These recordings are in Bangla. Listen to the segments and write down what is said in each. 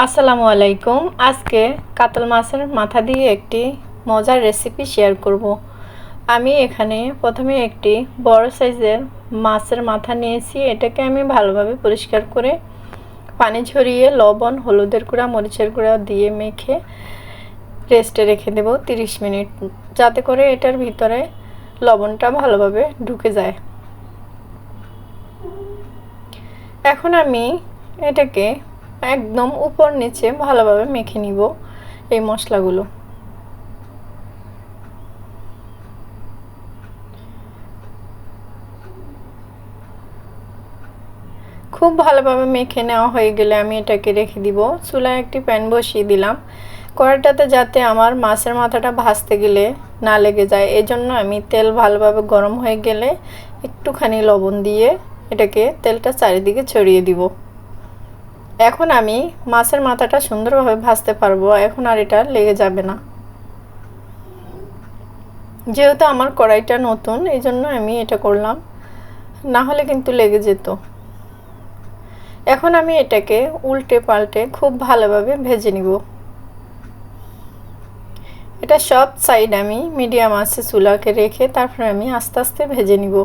আসসালামু আলাইকুম। আজকে কাতল মাছের মাথা দিয়ে একটি মজার রেসিপি শেয়ার করব। আমি এখানে প্রথমে একটি বড় সাইজের মাছের মাথা নিয়েছি। এটাকে আমি ভালোভাবে পরিষ্কার করে পানি ঝরিয়ে লবণ, হলুদের গুঁড়া, মরিচের গুঁড়া দিয়ে মেখে রেস্টে রেখে দেব 30 মিনিট, যাতে করে এটার ভিতরে লবণটা ভালোভাবে ঢুকে যায়। এখন আমি এটাকে একদম উপর নিচে ভালোভাবে মেখে নিব এই মশলাগুলো। খুব ভালোভাবে মেখে নেওয়া হয়ে গেলে আমি এটাকে রেখে দিব। চুলায় একটি প্যান বসিয়ে দিলাম। কড়াইটাতে যাতে আমার মাছের মাথাটা ভাজতে গেলে না লেগে যায় এই জন্য আমি তেল ভালোভাবে গরম হয়ে গেলে একটুখানি লবণ দিয়ে এটাকে তেলটা চারিদিকে ছড়িয়ে দিব। এখন আমি মাছের মাথাটা সুন্দরভাবে ভাজতে পারব, এখন আর এটা লেগে যাবে না। যেহেতু আমার কড়াইটা নতুন এই জন্য আমি এটা করলাম। না হলে কিন্তু লেগে যেত। এখন আমি এটাকে উল্টে পাল্টে খুব ভালোভাবে ভেজে নিব। এটা সব সাইড আমি মিডিয়াম আছে চুলাকে রেখে তারপরে আমি আস্তে আস্তে ভেজে নিব।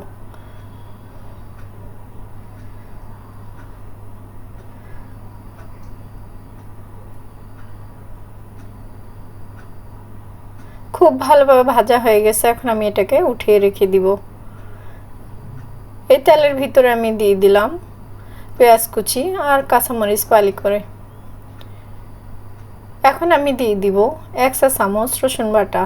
খুব ভালোভাবে ভাজা হয়ে গেছে, এখন আমি এটাকে উঠিয়ে রেখে দিব। এই তেলের ভিতরে আমি দিয়ে দিলাম পেঁয়াজ কুচি আর কাঁচামরিচ পালি করে। এখন আমি দিয়ে দিব এক চা চামচ রসুন বাটা।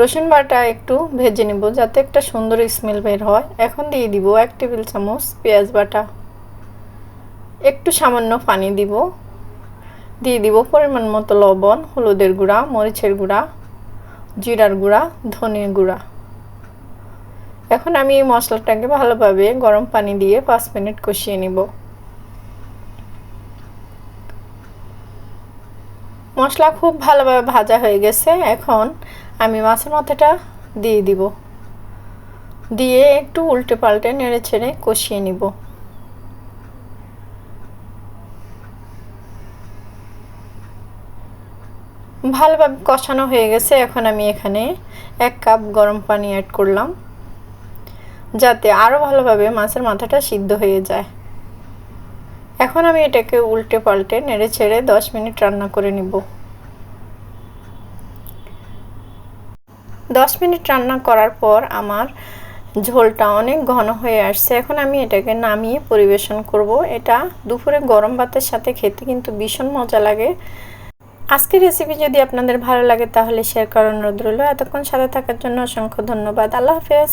রসুন বাটা একটু ভেজে নেব যাতে একটা সুন্দর স্মেল বের হয়। এখন দিয়ে দিব এক টেবিল চামচ পেঁয়াজ বাটা। একটু সামান্য পানি দিব। দিয়ে দিব পরিমাণ মতো লবণ, হলুদের গুঁড়া, মরিচের গুঁড়া। জিরার গুঁড়া ধনের গুঁড়া। এখন আমি এই মশলাটাকে ভালোভাবে গরম পানি দিয়ে পাঁচ মিনিট কষিয়ে নিব। মশলা খুব ভালোভাবে ভাজা হয়ে গেছে, এখন আমি মাছের মাথাটা দিয়ে দিব। দিয়ে একটু উল্টে পাল্টে নেড়ে ছেড়ে কষিয়ে নিব। ভালোভাবে কষানো হয়ে গেছে। এখন আমি এখানে এক কাপ গরম পানি অ্যাড করলাম, যাতে আরও ভালোভাবে মাছের মাথাটা সিদ্ধ হয়ে যায়। এখন আমি এটাকে উল্টে পাল্টে নেড়ে ছেড়ে দশ মিনিট রান্না করে নিব। দশ মিনিট রান্না করার পর আমার ঝোলটা অনেক ঘন হয়ে আসছে। এখন আমি এটাকে নামিয়ে পরিবেশন করব। এটা দুপুরে গরম ভাতের সাথে খেতে কিন্তু ভীষণ মজা লাগে। আজকের রেসিপি যদি আপনাদের ভালো লাগে তাহলে শেয়ার করুন রইল এতক্ষণ সাথে থাকার জন্য অসংখ্য ধন্যবাদ। আল্লাহ হাফেজ।